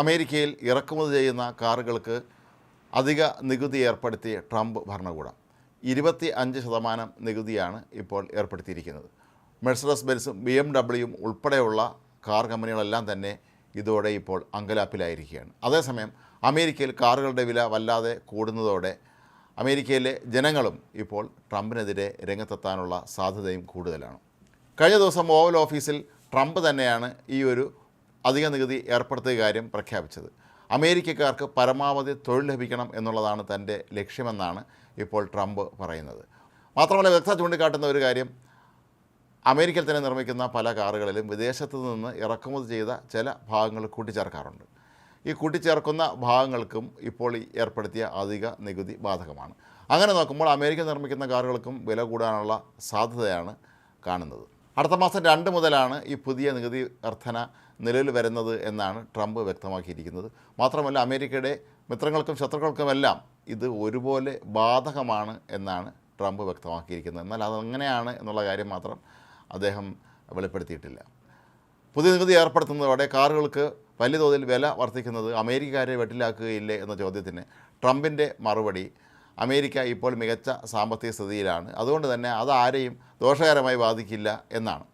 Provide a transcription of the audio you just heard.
അമേരിക്കയിൽ ഇറക്കുമതി ചെയ്യുന്ന കാറുകൾക്ക് അധിക നികുതി ഏർപ്പെടുത്തിയ ട്രംപ് ഭരണകൂടം. ഇരുപത്തി അഞ്ച് ശതമാനം നികുതിയാണ് ഇപ്പോൾ ഏർപ്പെടുത്തിയിരിക്കുന്നത്. മെഴ്സഡസ് ബെൻസും ബി എം ഡബ്ല്യുവും ഉൾപ്പെടെയുള്ള കാർ കമ്പനികളെല്ലാം തന്നെ ഇതോടെ ഇപ്പോൾ അങ്കലാപ്പിലായിരിക്കുകയാണ്. അതേസമയം അമേരിക്കയിൽ കാറുകളുടെ വില വല്ലാതെ കൂടുന്നതോടെ അമേരിക്കയിലെ ജനങ്ങളും ഇപ്പോൾ ട്രംപിനെതിരെ രംഗത്തെത്താനുള്ള സാധ്യതയും കൂടുതലാണ്. കഴിഞ്ഞ ദിവസം ഓവൽ ഓഫീസിൽ ട്രംപ് തന്നെയാണ് ഈ ഒരു അധിക നികുതി ഏർപ്പെടുത്തിയ കാര്യം പ്രഖ്യാപിച്ചത്. അമേരിക്കക്കാർക്ക് പരമാവധി തൊഴിൽ ലഭിക്കണം എന്നുള്ളതാണ് തന്റെ ലക്ഷ്യമെന്നാണ് ഇപ്പോൾ ട്രംപ് പറയുന്നത്. മാത്രമല്ല വ്യക്തത ചൂണ്ടിക്കാട്ടുന്ന ഒരു കാര്യം അമേരിക്കയിൽ തന്നെ നിർമ്മിക്കുന്ന പല കാറുകളിലും വിദേശത്തു നിന്ന് ഇറക്കുമതി ചെയ്ത ചില ഭാഗങ്ങൾ കൂട്ടിച്ചേർക്കാറുണ്ട്. ഈ കൂട്ടിച്ചേർക്കുന്ന ഭാഗങ്ങൾക്കും ഇപ്പോൾ ഏർപ്പെടുത്തിയ അധിക നികുതി ബാധകമാണ്. അങ്ങനെ നോക്കുമ്പോൾ അമേരിക്ക നിർമ്മിക്കുന്ന കാറുകൾക്കും വില കൂടാനുള്ള സാധ്യതയാണ് കാണുന്നത്. അടുത്ത മാസം രണ്ട് മുതലാണ് ഈ പുതിയ നികുതി വർധന നിലവിൽ വരുന്നത് എന്നാണ് ട്രംപ് വ്യക്തമാക്കിയിരിക്കുന്നത്. മാത്രമല്ല അമേരിക്കയുടെ മിത്രങ്ങൾക്കും ശത്രുക്കൾക്കുമെല്ലാം ഇത് ഒരുപോലെ ബാധകമാണ് എന്നാണ് ട്രംപ് വ്യക്തമാക്കിയിരിക്കുന്നത്. എന്നാൽ അതെങ്ങനെയാണ് എന്നുള്ള കാര്യം മാത്രം അദ്ദേഹം വെളിപ്പെടുത്തിയിട്ടില്ല. പുതിയ നികുതി ഏർപ്പെടുത്തുന്നതോടെ കാറുകൾക്ക് വലിയ തോതിൽ വില വർദ്ധിക്കുന്നത് അമേരിക്കക്കാരെ വെട്ടിലാക്കുകയില്ലേ എന്ന ചോദ്യത്തിന് ട്രംപിന്റെ മറുപടി അമേരിക്ക ഇപ്പോൾ മികച്ച സാമ്പത്തിക സ്ഥിതിയിലാണ്. അതുകൊണ്ട് തന്നെ അത് ആരെയും ദോഷകരമായി ബാധിക്കില്ല എന്നാണ്.